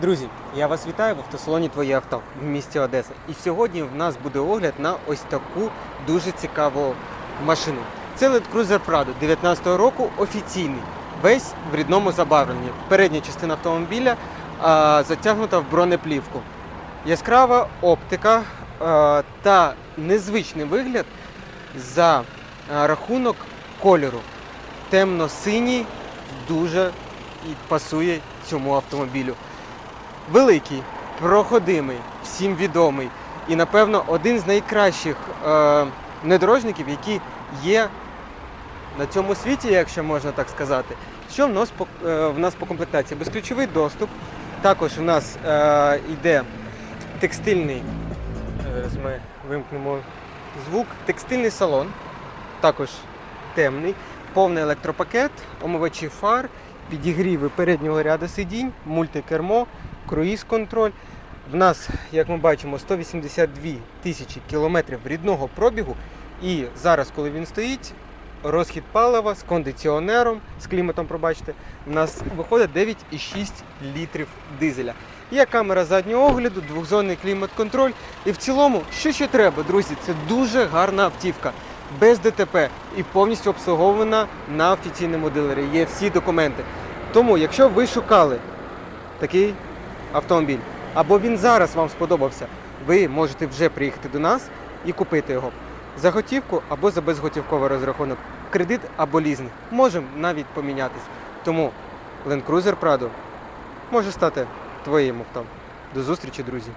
Друзі, я вас вітаю в автосалоні Твоє авто в місті Одеса. І сьогодні в нас буде огляд на ось таку дуже цікаву машину. Це Land Cruiser Prado 19-го року офіційний, весь в рідному забарвленні. Передня частина автомобіля а, затягнута в бронеплівку. Яскрава оптика а, та незвичний вигляд за рахунок кольору. Темно-синій дуже і пасує цьому автомобілю. Великий, проходимий, всім відомий і, напевно, один з найкращих е, внедорожників, які є на цьому світі, якщо можна так сказати. Що в нас по, е, в нас по комплектації? Безключовий доступ. Також у нас е, йде текстильний, зараз ми вимкнемо звук, текстильний салон, також темний, повний електропакет, омивачі фар, підігріви переднього ряду сидінь, мультикермо, круїз-контроль. В нас, як ми бачимо, 182 тисячі кілометрів рідного пробігу. І зараз, коли він стоїть, розхід палива з кондиціонером, з кліматом, пробачте, у нас виходить 9,6 літрів дизеля. Є камера заднього огляду, двохзонний клімат-контроль. І в цілому, що ще треба, друзі, це дуже гарна автівка. Без ДТП і повністю обслугована на офіційному дилері. Є всі документи. Тому, якщо ви шукали такий автомобіль, або він зараз вам сподобався, ви можете вже приїхати до нас і купити його за готівку або за безготівковий розрахунок, кредит або лізинг. Можемо навіть помінятись. Тому Land Cruiser Prado може стати твоїм авто. До зустрічі, друзі!